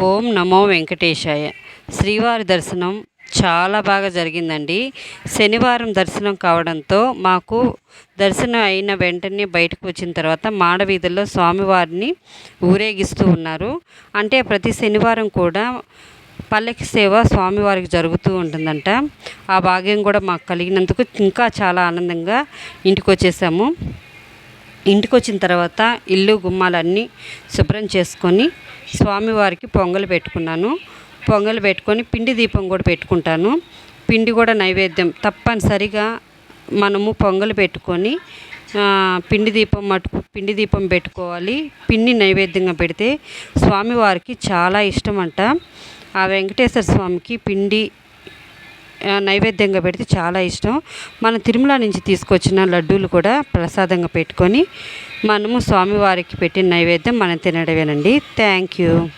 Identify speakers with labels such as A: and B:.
A: ఓం నమో వెంకటేశాయ. శ్రీవారి దర్శనం చాలా బాగా జరిగిందండి. శనివారం దర్శనం కావడంతో మాకు దర్శనం అయిన వెంటనే బయటకు వచ్చిన తర్వాత మాడవీధుల్లో స్వామివారిని ఊరేగిస్తూ ఉన్నారు. అంటే ప్రతి శనివారం కూడా పల్లకి సేవ స్వామివారికి జరుగుతూ ఉంటుందంట. ఆ భాగ్యం కూడా మాకు కలిగినందుకు ఇంకా చాలా ఆనందంగా ఇంటికి వచ్చేసాము. ఇంటికి వచ్చిన తర్వాత ఇల్లు గుమ్మాలన్నీ శుభ్రం చేసుకొని స్వామివారికి పొంగలు పెట్టుకున్నాను. పొంగలు పెట్టుకొని పిండి దీపం కూడా పెట్టుకుంటాను. పిండి కూడా నైవేద్యం. తప్పనిసరిగా మనము పొంగలు పెట్టుకొని పిండి దీపం మటుకు పిండి దీపం పెట్టుకోవాలి. పిండి నైవేద్యంగా పెడితే స్వామివారికి చాలా ఇష్టం అంట ఆ వెంకటేశ్వర స్వామికి పిండి నైవేద్యంగా పెడితే చాలా ఇష్టం. మన తిరుమల నుంచి తీసుకొచ్చిన లడ్డూలు కూడా ప్రసాదంగా పెట్టుకొని మనము స్వామివారికి పెట్టిన నైవేద్యం మనం తినడమేనండి. Thank you